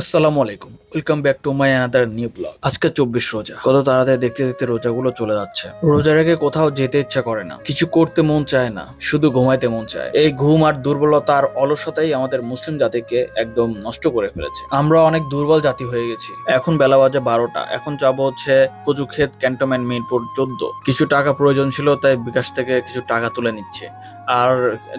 আসসালামু আলাইকুম। Welcome back to my another new blog আজকে চব্বিশ রোজা। কত তাড়াতাড়ি দেখতে দেখতে রোজাগুলো চলে যাচ্ছে। রোজার আগে কোথাও যেতে ইচ্ছা করে না। কিছু করতে মন চায় না। শুধু ঘুমাইতে মন চায়। এই ঘুম আর দুর্বলতা আর অলসতাই আমাদের মুসলিম জাতিকে একদম নষ্ট করে ফেলেছে। আমরা অনেক দুর্বল জাতি হয়ে গেছি। এখন বেলা বাজে বারোটা। এখন যাব হচ্ছে কচুক্ষেত ক্যান্টনমেন্ট মিরপুর চোদ্দ। কিছু টাকা প্রয়োজন ছিল, তাই বিকাশ থেকে কিছু টাকা তুলে নিচ্ছে। আর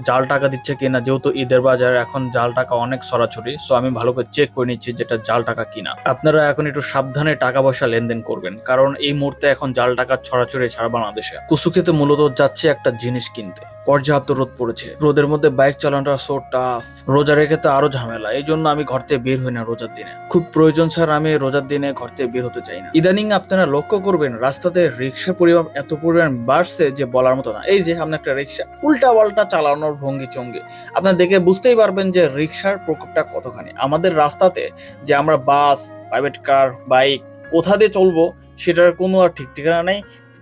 জাল টাকা দিচ্ছে কিনা, যেহেতু ঈদের বাজার, এখন জাল টাকা অনেক সরাসরি সো আমি ভালো করে চেক করে নিচ্ছি যেটা জাল টাকা কিনা। আপনারা এখন একটু সাবধানে টাকা পয়সা লেনদেন করবেন, কারণ এই মুহূর্তে এখন জাল টাকা ছড়াছড়ি ছাড়া বাংলাদেশে। কুসুকেতে মূলত যাচ্ছে একটা জিনিস কিনতে, পর্যাপ্ত রোদ পড়েছে। রোদের মধ্যে বাইক চালানোটা সো টাফ রোজা রেখে তো আরও ঝামেলা, এই জন্য আমি ঘর থেকে বের হই না রোজার দিনে। খুব প্রয়োজন স্যার আমি রোজার দিনে ঘর থেকে বের হতে চাই না। ইদানিং আপনারা লক্ষ্য করবেন, রাস্তাতে রিক্সা পরিমাণ এত পরিমাণ বাড়ছে যে বলার মতো না। এই যে আপনার একটা রিক্সা, উল্টা পাল্টা চালানোর ভঙ্গি চঙ্গি। আপনার দেখে বুঝতেই পারবেন যে রিক্সার প্রকোপটা কতখানি। আমাদের রাস্তাতে যে আমরা বাস প্রাইভেট কার বাইক কোথা দিয়ে চলবো সেটার কোনো আর ঠিক ঠিকানা নেই।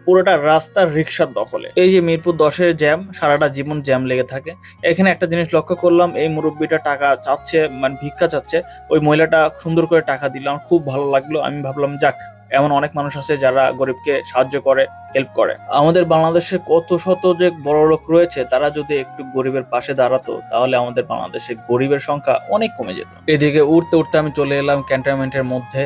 পুরোটা রাস্তার রিক্সার দখলে। এই যে মিরপুর দশের জ্যাম, সারাটা জীবন জ্যাম লেগে থাকে। এখানে একটা জিনিস লক্ষ্য করলাম, এই মুরব্বীটা টাকা চাচ্ছে মানে ভিক্ষা চাচ্ছে। ওই মহিলাটা সুন্দর করে টাকা দিল, আমার খুব ভালো লাগল। আমি ভাবলাম, যাক। এমন অনেক মানুষ আছে যারা গরিবকে সাহায্য করে হেল্প করে। আমাদের বাংলাদেশে কত শত যে বড় লোক রয়েছে, তারা যদি একটু গরিবের পাশে দাঁড়াতো, তাহলে আমাদের বাংলাদেশে গরিবের সংখ্যা অনেক কমে যেত। এদিকে উঠতে উঠতে আমি চলে এলাম ক্যান্টনমেন্টের মধ্যে,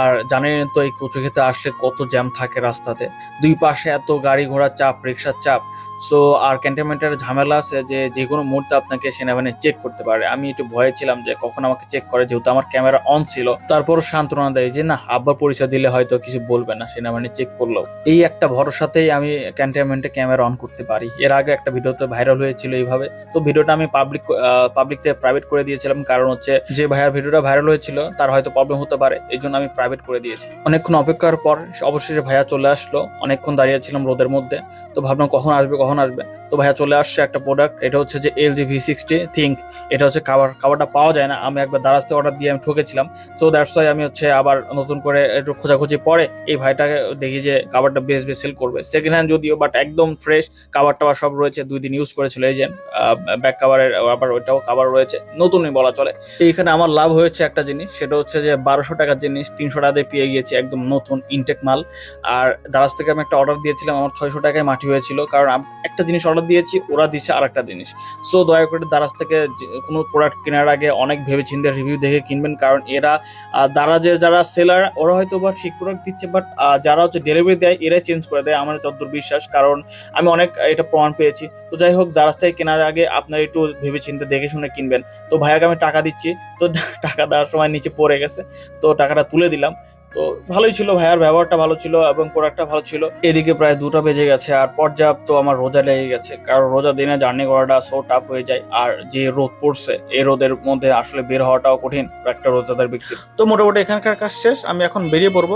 আর জানেন তো এই কচু খেতে আসলে কত জ্যাম থাকে রাস্তাতে। দুই পাশে এত গাড়ি ঘোড়ার চাপ, রিক্সার চাপ সো আর ক্যান্টনমেন্টের ঝামেলা আছে যে যে কোনো মুহূর্তে আপনাকে সেনাবাহিনী চেক করতে পারে। আমি একটু ভয়ে ছিলাম যে কখন আমাকে চেক করে, যেহেতু আমার ক্যামেরা অন ছিল। তারপর সান্ত্বনা দেয় যে, না আব্বার পরিচয় দিলে হয়তো কিছু বলবে না, সেনাবাহিনী চেক করল। এই একটা ভরসাতেই আমি ক্যান্টনমেন্টে ক্যামেরা অন করতে পারি। এর আগে একটা ভিডিওতে ভাইরাল হয়েছিল এইভাবে। তো ভিডিওটা আমি পাবলিক পাবলিক থেকে প্রাইভেট করে দিয়েছিলাম। কারণ হচ্ছে যে ভাইয়ার ভিডিওটা ভাইরাল হয়েছিল, তার হয়তো প্রবলেম হতে পারে। এই জন্য আমি প্রাইভেট করে দিয়েছি। অনেকক্ষণ অপেক্ষার পর অবশেষে ভাইয়া চলে আসলো। অনেকক্ষণ দাঁড়িয়েছিলাম রোদের মধ্যে। তো ভাবলাম কখন আসবে, কখন আসবে? তো ভাইয়া চলে আসছে একটা প্রোডাক্ট এটা হচ্ছে যে L G V sixty ThinQ এটা হচ্ছে খাবার খাবারটা পাওয়া যায় না। আমি একবার দারাজ থেকে অর্ডার দিয়ে আমি ঠকেছিলাম। সো দ্যাটস ওয়াই আমি হচ্ছে আবার নতুন করে একটু খোঁজাখুঁজি পরে এই ভাইটাকে দেখি যে খাবারটা বেশ বেশ সেল করবে। সেকেন্ড হ্যান্ড যদিও বাট একদম ফ্রেশ খাবার টাবার সব রয়েছে, দুই দিন ইউজ করেছিল। এই যে ব্যাক কাভারের আবার ওইটাও খাবার রয়েছে। নতুনই বলা চলে। এইখানে আমার লাভ হয়েছে একটা জিনিস, সেটা হচ্ছে যে বারোশো টাকার জিনিস, তিনশো টাকাতে পেয়ে গিয়েছি একদম নতুন ইনটেক মাল। আর দারাজ থেকে আমি একটা অর্ডার দিয়েছিলাম, আমার ছয়শো টাকায় মাটি হয়েছিল। কারণ একটা জিনিস অর্ডার দিয়েছি, ওরা দিছে আর একটা জিনিস। সো দয়া করে দারাজ থেকে কোনো প্রোডাক্ট কেনার আগে অনেক ভেবে চিন্তে রিভিউ দেখে কিনবেন, কারণ এরা দারাজের যারা সেলার ওরা হয়তো বা ঠিক প্রোডাক্ট দিচ্ছে বাট যারা হচ্ছে ডেলিভারি দেয়, এরাই চেঞ্জ করে দেয় আমার যতদূর বিশ্বাস, কারণ আমি অনেক এটা প্রমাণ পেয়েছি। তো যাই হোক, দারাজ থেকে কেনার আগে আপনার একটু ভেবে চিন্তে দেখে শুনে কিনবেন। তো ভাইয়াকে আমি টাকা দিচ্ছি, তো টাকা দেওয়ার সময় নিচে পড়ে গেছে, তো টাকাটা তুলে দিলাম। তো ভালোই ছিল ভাইয়ার ব্যবহারটা ভালো ছিল এবং প্রোডাক্টটা ভালো ছিল। এদিকে প্রায় দুটো বেজে গেছে আর পর্যাপ্ত আমার রোজা লেগে গেছে, কারণ রোজা দিনে জার্নি করাটা সো টাফ হয়ে যায়। আর যে রোদ পড়ছে এই রোদের মধ্যে আসলে বের হওয়াটাও কঠিন একটা রোজাদার ব্যক্তি। তো মোটামুটি এখানকার কাজ শেষ, আমি এখন বেরিয়ে পড়ব।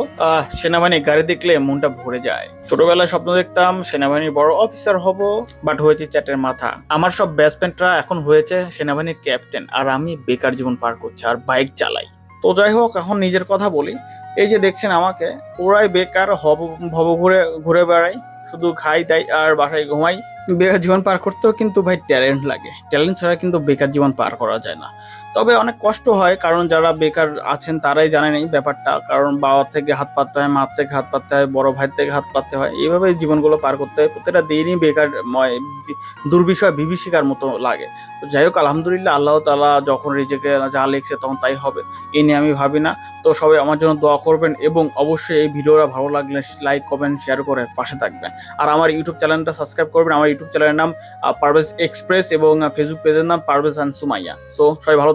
সেনাবাহিনী গাড়ি দেখলে মনটা ভরে যায়। ছোটবেলায় স্বপ্ন দেখতাম সেনাবাহিনীর বড় অফিসার হব বাট হয়েছে চ্যাটের মাথা। আমার সব ব্যাটসম্যানরা এখন হয়েছে সেনাবাহিনীর ক্যাপ্টেন আর আমি বেকার জীবন পার করছি, আর বাইক চালাই। তো যাই হোক, এখন নিজের কথা বলি। এই যে দেখছেন আমাকে, ওরাই বেকার হব, ভব ঘুরে ঘুরে বেড়াই শুধু খাই তাই আর বাসায় ঘুমাই। বেকার জীবন পার করতেও কিন্তু ভাই ট্যালেন্ট লাগে। ট্যালেন্ট ছাড়া কিন্তু বেকার জীবন পার করা যায় না। তবে অনেক কষ্ট হয়, কারণ যারা বেকার আছেন তারাই জানেন এই ব্যাপারটা। কারণ বাবার থেকে হাত পাততে হয়, মার থেকে হাত পাততে হয়, বড় ভাইয়ের থেকে হাত পাততে হয় এইভাবে জীবনগুলো পার করতে হয়। প্রত্যেকটা দিনই বেকার দুর্বিষয়, বিভীষিকার মতো লাগে। তো যাই হোক, আলহামদুলিল্লাহ আল্লাহ তালা যখন রিজেকে যা লিখছে তখন তাই হবে এই নিয়ে আমি ভাবি না। তো সবাই আমার জন্য দোয়া করবেন এবং অবশ্যই এই ভিডিওটা ভালো লাগলে লাইক, কমেন্ট, শেয়ার করে পাশে থাকবেন। আর আমার ইউটিউব চ্যানেলটা সাবস্ক্রাইব করবেন, আমার ইউটিউব চ্যানেলের নাম পারভেজ এক্সপ্রেস এবং ফেসবুক পেজের নাম পারভেজ অ্যান্ড সুমাইয়া। সো সবাই ভালো